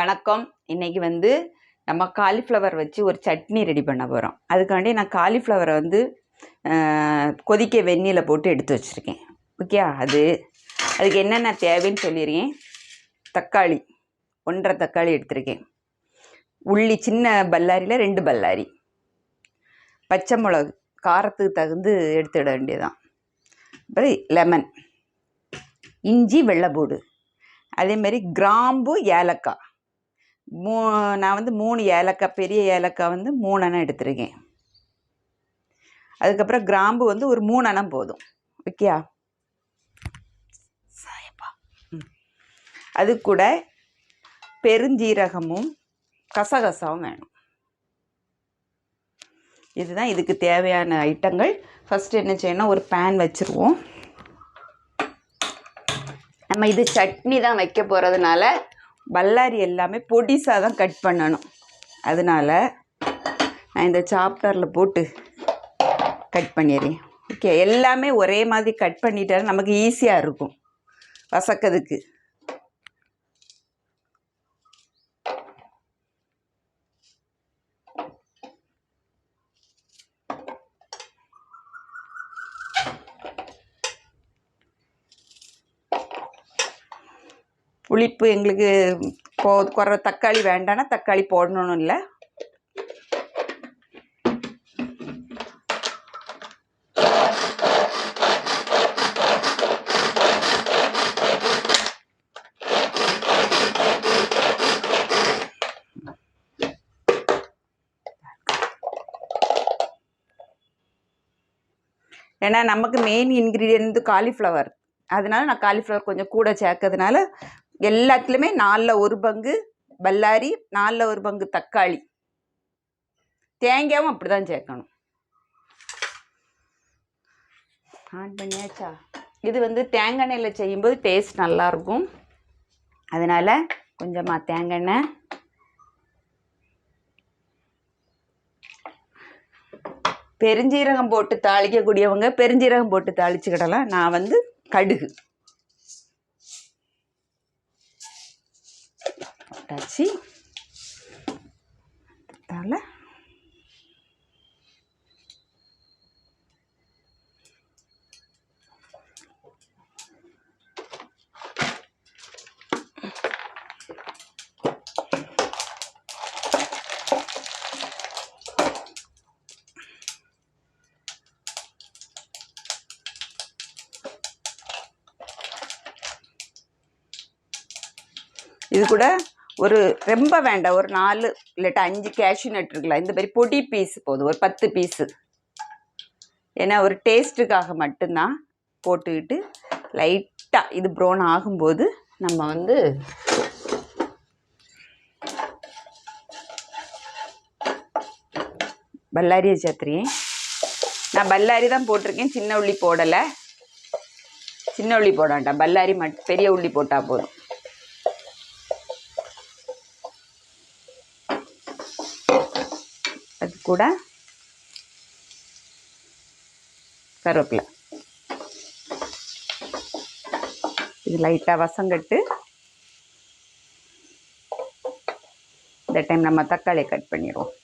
வணக்கம். இன்னைக்கு வந்து நம்ம காலிஃப்ளவர் வச்சு ஒரு சட்னி ரெடி பண்ண போகிறோம் அதுக்காண்டி நான் காலிஃப்ளவரை வந்து கொதிக்க வெந்நியில் போட்டு எடுத்து வச்சுருக்கேன். ஓகே அது அதுக்கு என்னென்ன தேவைன்னு சொல்லிடுறேன். தக்காளி ஒன்றரை தக்காளி எடுத்திருக்கேன். உள்ளி சின்ன பல்லாரியில் ரெண்டு பல்லாரி. பச்சை மிளகு காரத்துக்கு தகுந்து எடுத்துட வேண்டியதுதான். அப்புறம் லெமன் இஞ்சி வெள்ளைப்பூடு அதேமாரி கிராம்பு ஏலக்காய். மூ நான் வந்து மூணு ஏலக்காய் பெரிய ஏலக்காய் வந்து மூணு அணம் எடுத்திருக்கேன். அதுக்கப்புறம் கிராம்பு வந்து ஒரு மூணு அணம் போதும். ஓகேயா? ம். அது கூட பெருஞ்சீரகமும் கசகசாவும் வேணும். இதுதான் இதுக்கு தேவையான ஐட்டங்கள். ஃபஸ்ட்டு என்ன செய்யணும் ஒரு பேன் வச்சுருவோம். நம்ம இது சட்னி தான் வைக்க போகிறதுனால பல்லாரி எல்லாமே பொடிசாக தான் கட் பண்ணணும். அதனால நான் இந்த சாப்டரில் போட்டு கட் பண்ணிடுறேன். ஓகே எல்லாமே ஒரே மாதிரி கட் பண்ணிட்டா நமக்கு ஈஸியாக இருக்கும். வசக்கிறதுக்கு புளிப்பு எங்களுக்கு கொ குறை தக்காளி வேண்டாம்னா தக்காளி போடணும்னு இல்லை. ஏன்னா நமக்கு மெயின் இன்க்ரீடியன்ட் வந்து காலிஃப்ளவர் அதனால நான் காலிஃப்ளவர் கொஞ்சம் கூட சேர்க்கறதுனால எல்லாத்துலேயுமே நாலில் ஒரு பங்கு பல்லாரி நாலில் ஒரு பங்கு தக்காளி. தேங்காயும் அப்படி தான் சேர்க்கணும். ஆன் பண்ணியாச்சா? இது வந்து தேங்காய் எண்ணெயில் செய்யும்போது டேஸ்ட் நல்லாயிருக்கும். அதனால் கொஞ்சமாக தேங்காய் எண்ணெய். பெருஞ்சீரகம் போட்டு தாளிக்கக்கூடியவங்க பெருஞ்சீரகம் போட்டு தாளிச்சுக்கிடலாம். நான் வந்து கடுகு. போட்டாச்சு. அதனால இது கூட ஒரு ரொம்ப வேண்டாம். ஒரு நாலு இல்லாட்டா அஞ்சு கேஷ்யூ நட் இருக்கலாம். இந்த மாதிரி பொடி பீஸ் போதும். ஒரு பத்து பீஸு ஏன்னா ஒரு டேஸ்ட்டுக்காக மட்டும்தான் போட்டுக்கிட்டு லைட்டாக இது ப்ரௌன் ஆகும்போது நம்ம வந்து பல்லாரியை சேர்த்துறேன் நான் பல்லாரி தான் போட்டிருக்கேன். சின்ன உள்ளி போடலை. சின்ன உள்ளி போட வேண்டாம். பல்லாரி மட் பெரிய உள்ளி போட்டால் போதும் அது கூட கருவேப்பிலை. இது லைட்டாக வசங்கட்டு. இந்த டைம் நம்ம தக்காளியை கட் பண்ணிடுவோம்.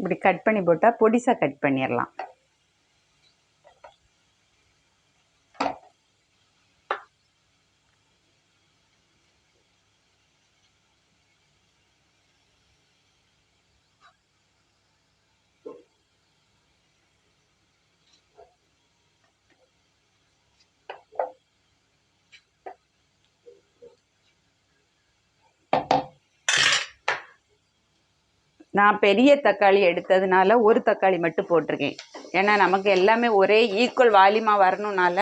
இப்படி கட் பண்ணி போட்டால் பொடிசாக கட் பண்ணிடலாம் நான் பெரிய தக்காளி எடுத்ததுனால ஒரு தக்காளி மட்டும் போட்டிருக்கேன். ஏன்னா நமக்கு எல்லாமே ஒரே ஈக்குவல் வால்யூமாக வரணும்னால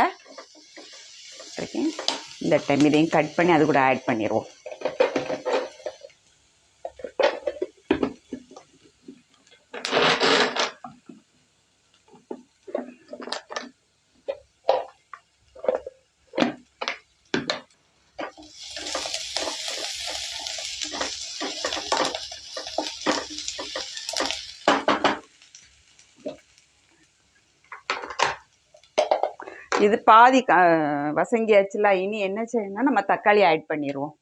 இந்த டைம் இதையும் கட் பண்ணி அது கூட ஆட் பண்ணிடுவோம் இது பாதி வசங்கியாச்சுல இனி என்ன செய்யணும்னா நம்ம தக்காளி ஆட் பண்ணிடுவோம்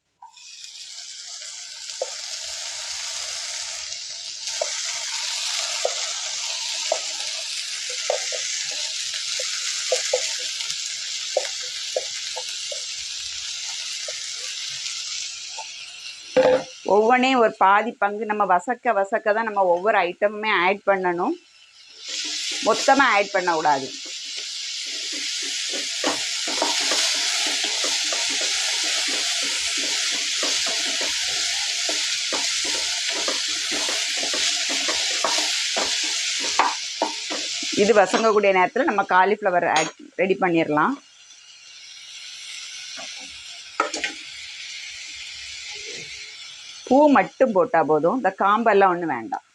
ஒவ்வொன்றையும் ஒரு பாதி பங்கு நம்ம வசக்க வசக்க தான் நம்ம ஒவ்வொரு ஐட்டமுமே ஆட் பண்ணணும். மொத்தமாக ஆட் பண்ணக்கூடாது. இது வசங்கக்கூடிய நேரத்தில் நம்ம காலிஃப்ளவர் ஆட் ரெடி பண்ணிடலாம் பூ மட்டும் போட்டால் போதும். இந்த காம்பெல்லாம் ஒன்றும் வேண்டாம்.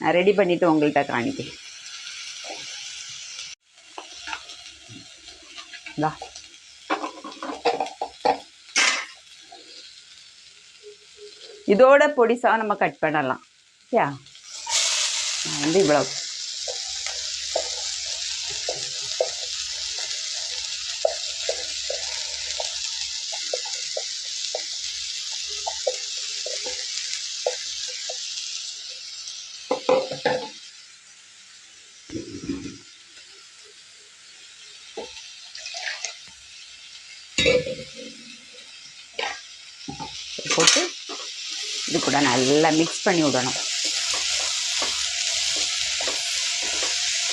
நான் ரெடி பண்ணிவிட்டு உங்கள்கிட்ட காணிக்கிறேன் இந்தா. இதோட பொடிசாக நம்ம கட் பண்ணலாம். யா நான் வந்து இவ்வளோ போட்டு இது கூட நல்லா மிக்ஸ் பண்ணி விடணும்.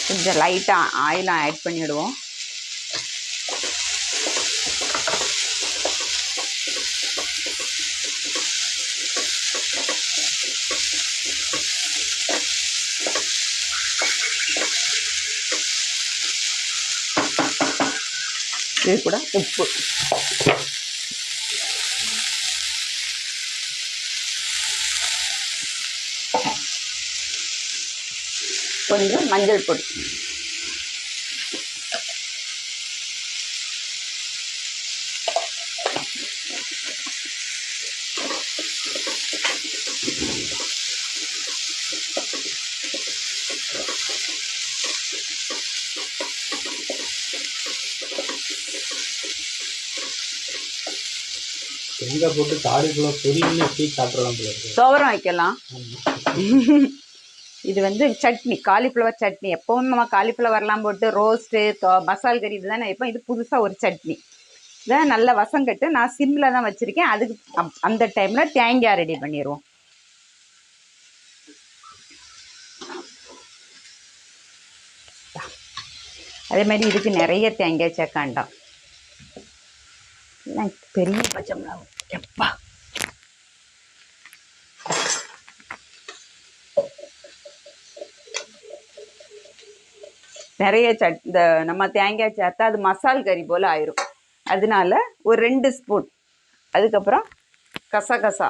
கொஞ்சம் லைட்டாக ஆயிலும் ஆட் பண்ணிவிடுவோம் இது கூட உப்பு. கொஞ்சம் மஞ்சள் பொடி. தேங்காய் போட்டு காலிஃப்ளவர் பொரியல்னு எப்படி சாப்பிடலாம் போல இருக்கு? துவரம் வைக்கலாம். இது வந்து சட்னி காலிஃப்ளவர் சட்னி. எப்பவும் நம்ம காலிஃப்ளவர்லாம் போட்டு ரோஸ்ட்டு மசால் கறி இதுதானே இப்போ இது புதுசாக ஒரு சட்னி. இதான் நல்ல வசங்கட்டு நான் சிம்மில் தான் வச்சுருக்கேன். அதுக்கு அந்த டைமில் தேங்காய் ரெடி பண்ணிடுவோம் அதே மாதிரி இதுக்கு நிறைய தேங்காய் சேர்க்காண்டாம் பெரிய பச்சை எப்பா நிறைய சட் இந்த நம்ம தேங்காய் சேர்த்தா அது மசால் கறி போல் ஆயிரும். அதனால ஒரு ரெண்டு ஸ்பூன். அதுக்கப்புறம் கசகசா.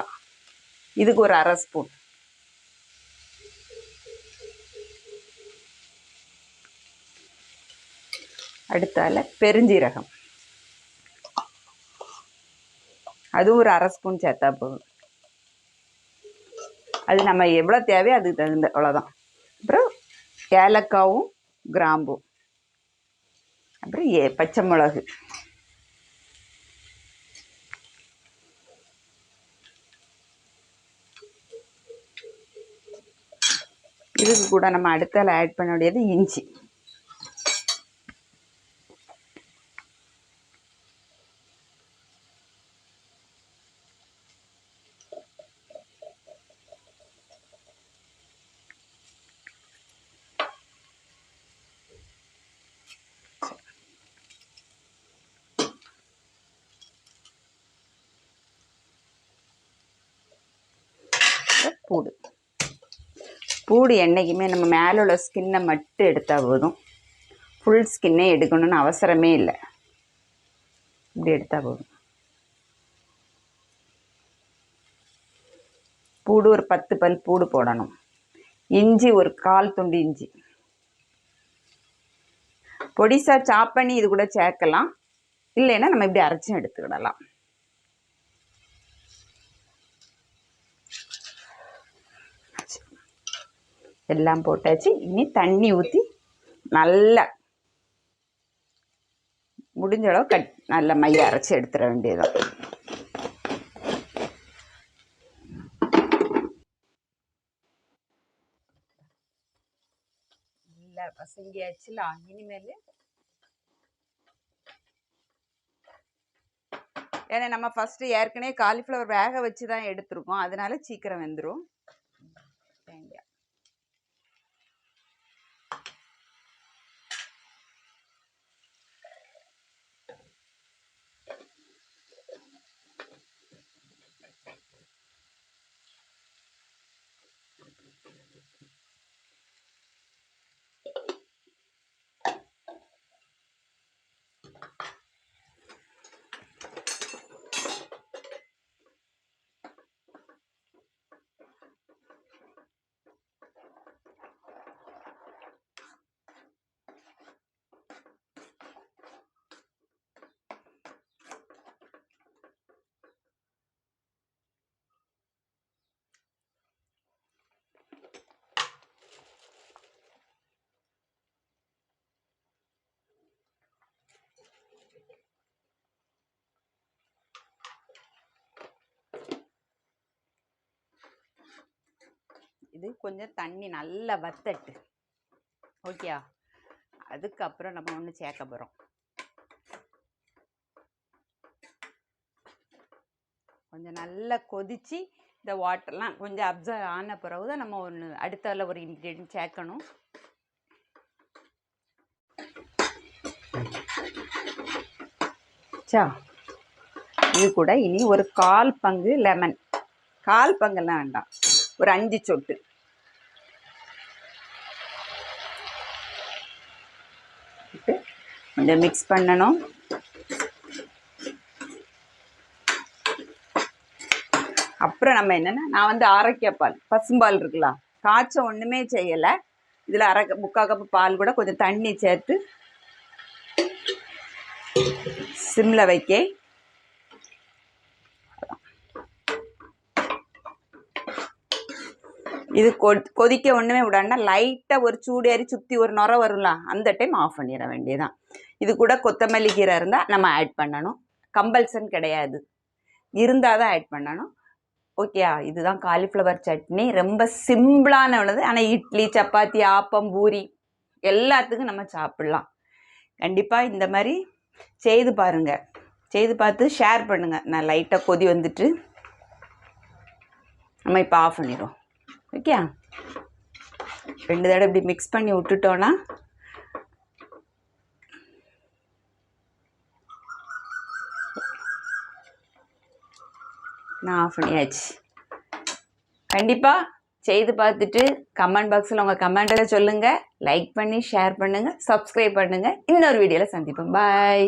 இதுக்கு ஒரு அரை ஸ்பூன். அடுத்தால பெருஞ்சீரகம். அதுவும் ஒரு அரை ஸ்பூன் சேர்த்தா போதும். அது நம்ம எவ்வளோ தேவையோ அதுக்கு தகுந்த அவ்வளோதான். அப்புறம் ஏலக்காவும் கிராம்பும். அப்புறம் ஏ பச்சை மிளகு. இதுக்கு கூட நம்ம அடுத்தால் ஆட் பண்ண வேண்டியது இஞ்சி அப்புறம் பூடு பூடு என்றைக்குமே நம்ம மேலே உள்ள ஸ்கின்னை மட்டும் எடுத்தால் போதும். ஃபுல் ஸ்கின்னே எடுக்கணும்னு அவசரமே இல்லை. இப்படி எடுத்தால் போதும். பூடு ஒரு பத்து பல் பூடு போடணும். இஞ்சி ஒரு கால் துண்டு இஞ்சி. பொடிசா சாப் பண்ணி இது கூட சேர்க்கலாம். இல்லைன்னா நம்ம இப்படி அரைச்சும் எடுத்துக்கிடலாம். எல்லாம் போட்டாச்சு. இனி தண்ணி ஊற்றி நல்லா முடிஞ்ச அளவு கட் நல்ல மைய அரைச்சி எடுத்துட வேண்டியதான் நல்லா பசங்கியாச்சுல இனிமேல் ஏன்னா நம்ம ஃபஸ்ட்டு ஏற்கனவே காலிஃப்ளவர் வேக வச்சு தான் எடுத்துருக்கோம். அதனால சீக்கிரம் வெந்துடும் தேங்காய் இது கொஞ்சம் தண்ணி நல்லா வத்தட்டு. ஓகேயா அதுக்கப்புறம் நம்ம ஒன்று சேர்க்க போகிறோம் கொஞ்சம் நல்லா கொதிச்சு இந்த வாட்டர்லாம் கொஞ்சம் அப்சர்வ் ஆன பிறகு தான் நம்ம ஒன்று அடுத்தால ஒரு இன்க்ரீடியன்ட் சேர்க்கணும். சா இது கூட இனி ஒரு கால் பங்கு லெமன் கால் பங்கெல்லாம் வேண்டாம். ஒரு அஞ்சு சொட்டு. இதை மிக்ஸ் பண்ணணும். அப்புறம் நம்ம என்னென்னா நான் வந்து ஆரோக்கிய பால் பசும்பால் இருக்கலாம் காய்ச்ச ஒன்றுமே செய்யலை. இதில் அரை முக்கால் கப்பு பால் கூட கொஞ்சம் தண்ணி சேர்த்து சிம்மில் வைக்க. இது கொதிக்க ஒன்றுமே விடாண்டா லைட்டாக ஒரு சூடேறி சுற்றி ஒரு நுர வரும்ல அந்த டைம் ஆஃப் பண்ணிட வேண்டியதான் இது கூட கொத்தமல்லி கீரை இருந்தால் நம்ம ஆட் பண்ணணும். கம்பல்சன் கிடையாது. இருந்தால் தான் ஆட் பண்ணணும். ஓகேயா இதுதான் காலிஃப்ளவர் சட்னி. ரொம்ப சிம்பிளான உள்ளது. ஆனால் இட்லி சப்பாத்தி ஆப்பம் பூரி எல்லாத்துக்கும் நம்ம சாப்பிட்லாம். கண்டிப்பாக இந்த மாதிரி செய்து பாருங்கள் செய்து பார்த்து ஷேர் பண்ணுங்கள் நான் லைட்டாக கொதி வந்துட்டு நம்ம இப்போ ஆஃப் பண்ணிடுவோம். ஓகே? ரெண்டு தடவை இப்படி மிக்ஸ் பண்ணி விட்டுட்டோன்னா நான் ஆஃப் பண்ணியாச்சு. கண்டிப்பாக செய்து பார்த்துட்டு கமெண்ட் பாக்ஸில் உங்கள் கமெண்ட்டை சொல்லுங்கள் லைக் பண்ணி ஷேர் பண்ணுங்கள் சப்ஸ்கிரைப் பண்ணுங்கள் இன்னொரு வீடியோவில் சந்திப்போம். பாய்